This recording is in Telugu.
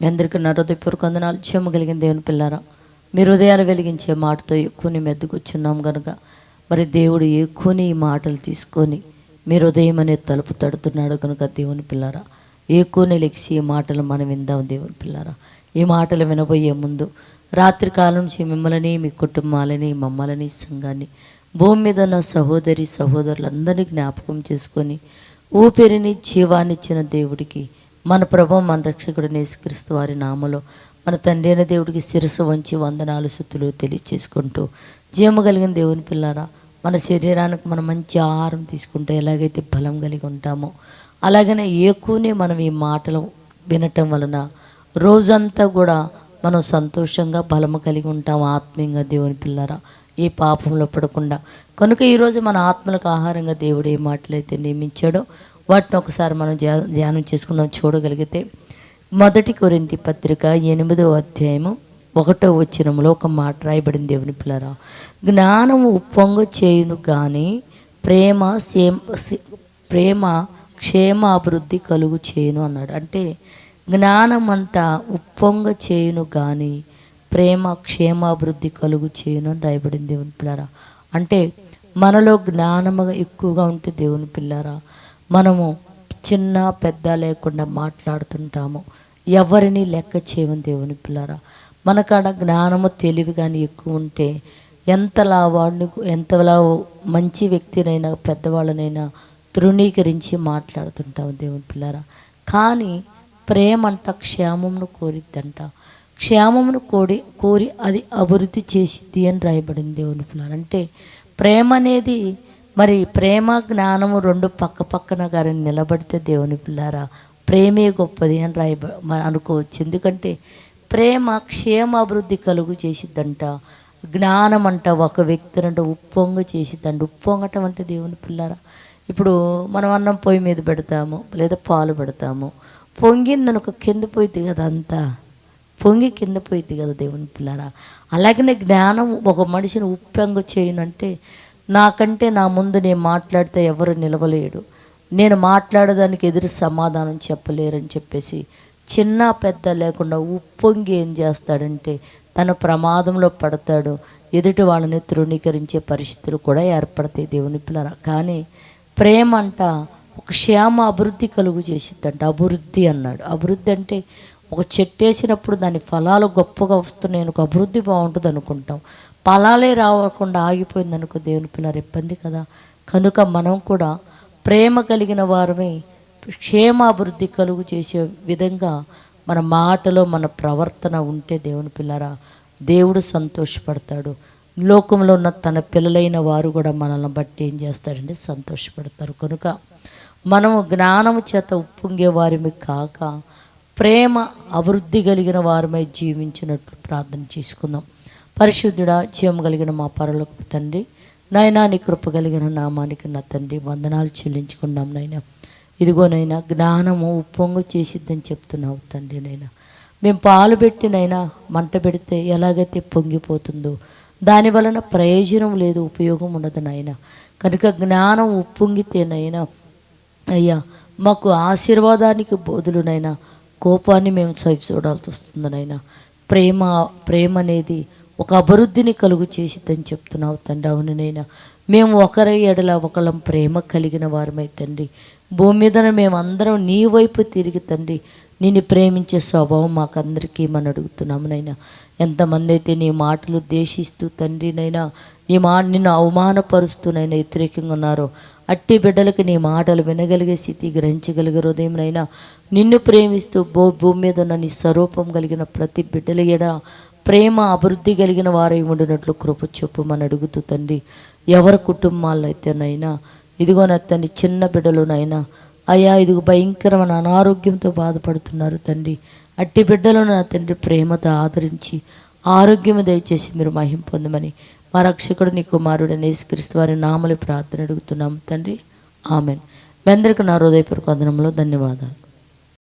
మీ అందరికీ నా హృదయపూర్వక వందనాలు. చెమ్మగలిగిన దేవుని పిల్లారా మీ హృదయాలు వెలిగించే మాటతో ఎక్కువని మెద్దుకొచ్చున్నాం కనుక మరి దేవుడు ఎక్కువని ఈ మాటలు తీసుకొని మీ హృదయం అనే తలుపు తడుతున్నాడు కనుక దేవుని పిల్లారా. ఎక్కువని లెక్సి ఈ మాటలు మనం విందాం దేవుని పిల్లారా. ఈ మాటలు వినబోయే ముందు రాత్రి కాలం నుంచి మిమ్మల్ని మీ కుటుంబాలని మమ్మల్ని సంఘాన్ని భూమి మీద ఉన్న సహోదరి సహోదరులందరినీ జ్ఞాపకం చేసుకొని ఊపిరిని జీవాన్నిచ్చిన దేవుడికి మన ప్రభు మన రక్షకుడు నేసుక్రీస్తు వారి నామలో మన తండ్రి అయిన దేవుడికి శిరస్సు వంచి వందనాలు సుత్తులు తెలియచేసుకుంటూ జీవము కలిగిన దేవుని పిల్లారా మన శరీరానికి మనం మంచి ఆహారం తీసుకుంటే ఎలాగైతే బలం కలిగి ఉంటామో అలాగనే ఎక్కువనే మనం ఈ మాటలు వినటం వలన రోజంతా కూడా మనం సంతోషంగా బలము కలిగి ఉంటాం ఆత్మీయంగా దేవుని పిల్లరా. ఈ పాపంలో పడకుండా. కనుక ఈరోజు మన ఆత్మలకు ఆహారంగా దేవుడు ఏ మాటలైతే నియమించాడో వాటిని ఒకసారి మనం ధ్యా- ధ్యానం చేసుకుందాం. చూడగలిగితే మొదటి కొరింతి పత్రిక ఎనిమిదో అధ్యాయము ఒకటో వచ్చినములో ఒక మాట రాయబడింది దేవుని పిల్లరా. జ్ఞానము ఉప్పొంగ చేయును కానీ ప్రేమ సేమ ప్రేమ క్షేమ అభివృద్ధి కలుగు చేయును అన్నాడు. అంటే జ్ఞానమంట ఉప్పొంగ చేయును కానీ ప్రేమ క్షేమాభివృద్ధి కలుగు చేయును అని రాయబడింది దేవుని పిల్లరా. అంటే మనలో జ్ఞానము ఎక్కువగా ఉంటే దేవుని పిల్లరా మనము చిన్న పెద్ద లేకుండా మాట్లాడుతుంటాము. ఎవరిని లెక్క చేయము దేవుని పిల్లారా? మనకాడ జ్ఞానము తెలివి కానీ ఎక్కువ ఉంటే ఎంతలా వాడిని ఎంతలా మంచి వ్యక్తినైనా పెద్దవాళ్ళనైనా తృణీకరించి మాట్లాడుతుంటాము దేవుని పిల్లారా? కానీ ప్రేమ అంట క్షేమమును కోరిద్దంట. క్షేమమును కోడి కోరి అది అభివృద్ధి చేసిద్ది అని రాయబడింది దేవుని పిల్లలు అంటే ప్రేమ అనేది మరి ప్రేమ జ్ఞానము రెండు పక్క పక్కన గారి నిలబడితే దేవుని పిల్లారా ప్రేమే గొప్పది అని రాయబ అనుకోవచ్చు. ఎందుకంటే ప్రేమ క్షేమ అభివృద్ధి కలుగు చేసిద్దంట. జ్ఞానం అంట ఒక వ్యక్తినంట ఉప్పొంగ చేసిద్దంట. ఉప్పొంగటం అంటే దేవుని పిల్లారా ఇప్పుడు మనం అన్నం పొయ్యి మీద పెడతాము లేదా పాలు పెడతాము. పొంగిందనుక కింద పోయింది కదా అంతా. పొంగి కింద పోయింది కదా దేవుని పిల్లారా. అలాగనే జ్ఞానం ఒక మనిషిని ఉప్పొంగ చేయనంటే నాకంటే నా ముందు నేను మాట్లాడితే ఎవరు నిలవలేడు. నేను మాట్లాడడానికి ఎదురు సమాధానం చెప్పలేరని చెప్పేసి చిన్న పెద్ద లేకుండా ఉప్పొంగి ఏం చేస్తాడంటే తను ప్రమాదంలో పడతాడు. ఎదుటి వాళ్ళని తృణీకరించే పరిస్థితులు కూడా ఏర్పడతాయి దేవుని పిల్లరా. కానీ ప్రేమ అంట ఒక క్షేమ అభివృద్ధి కలుగు చేసిద్దంట. అభివృద్ధి అన్నాడు. అభివృద్ధి అంటే ఒక చెట్టు వేసినప్పుడు దాని ఫలాలు గొప్పగా వస్తున్నాయి అనుకో అభివృద్ధి బాగుంటుంది అనుకుంటాం. ఫలాలే రావకుండా ఆగిపోయింది అనుకో దేవుని పిల్లలు ఇబ్బంది కదా. కనుక మనం కూడా ప్రేమ కలిగిన వారమే క్షేమాభివృద్ధి కలుగు చేసే విధంగా మన మాటలో మన ప్రవర్తన ఉంటే దేవుని పిల్లరా దేవుడు సంతోషపడతాడు. లోకంలో ఉన్న తన పిల్లలైన వారు కూడా మనల్ని బట్టి ఏం చేస్తాడంటే సంతోషపడతారు. కనుక మనము జ్ఞానము చేత ఉప్పొంగే వారిమి కాక ప్రేమ అభివృద్ధి కలిగిన వారమై జీవించినట్లు ప్రార్థన చేసుకుందాం. పరిశుద్ధుడా జీవం కలిగిన మా పరలోకపు తండ్రి నాయనా నీ కృప కలిగిన నామానికి నా తండ్రి వందనాలు చెల్లించుకున్నాం నాయనా. ఇదిగోనైనా జ్ఞానము ఉప్పొంగు చేసిద్దని చెప్తున్నావు తండ్రి నైనా మేము పాలు పెట్టినైనా మంట పెడితే ఎలాగైతే పొంగిపోతుందో దాని వలన ప్రయోజనం లేదు ఉపయోగం ఉండదు నాయన. కనుక జ్ఞానం ఉప్పొంగితేనైనా అయ్యా మాకు ఆశీర్వాదానికి బోధులునైనా కోపాన్ని మేము చవి చూడాల్సి వస్తుంది నాయన. ప్రేమ ప్రేమ అనేది ఒక అభివృద్ధిని కలుగు చేసిద్దని చెప్తున్నావు తండ్రి. అవును నైనా మేము ఒకరి ఎడల ఒకళ్ళం ప్రేమ కలిగిన వారమై తండ్రి. భూమి మీద మేమందరం నీ వైపు తిరిగి తండ్రి. నిన్ను ప్రేమించే స్వభావం మాకందరికీ మనం అడుగుతున్నాము నైనా ఎంతమంది అయితే నీ మాటలు దేశిస్తూ తండ్రి నైనా నీ మా నిన్ను అవమానపరుస్తూనైనా వ్యతిరేకంగా ఉన్నారో. అట్టి బిడ్డలకు నీ మాటలు వినగలిగే స్థితి గ్రహించగలిగే హృదయంనైనా నిన్ను ప్రేమిస్తూ భూ భూమి మీద ఉన్న నీ స్వరూపం కలిగిన ప్రతి బిడ్డల ఎడ ప్రేమ అభివృద్ధి కలిగిన వారై ఉండినట్లు కృప చెప్పమని అడుగుతూ తండ్రి ఎవరి కుటుంబాల్లో అయితేనైనా ఇదిగో నా తండ్రి చిన్న బిడ్డలునైనా అయ్యా ఇదిగో భయంకరమైన అనారోగ్యంతో బాధపడుతున్నారు తండ్రి. అట్టి బిడ్డలను నా తండ్రి ప్రేమతో ఆదరించి ఆరోగ్యం దయచేసి మీరు మహిం పొందమని మా రక్షకుడు నీ కుమారుడు నేసుక్రీస్తు వారి నామలు ప్రార్థన అడుగుతున్నాం. తండ్రి ఆమెన్. మీ అందరికీ నా హృదయపూర్వక వందనంలో ధన్యవాదాలు.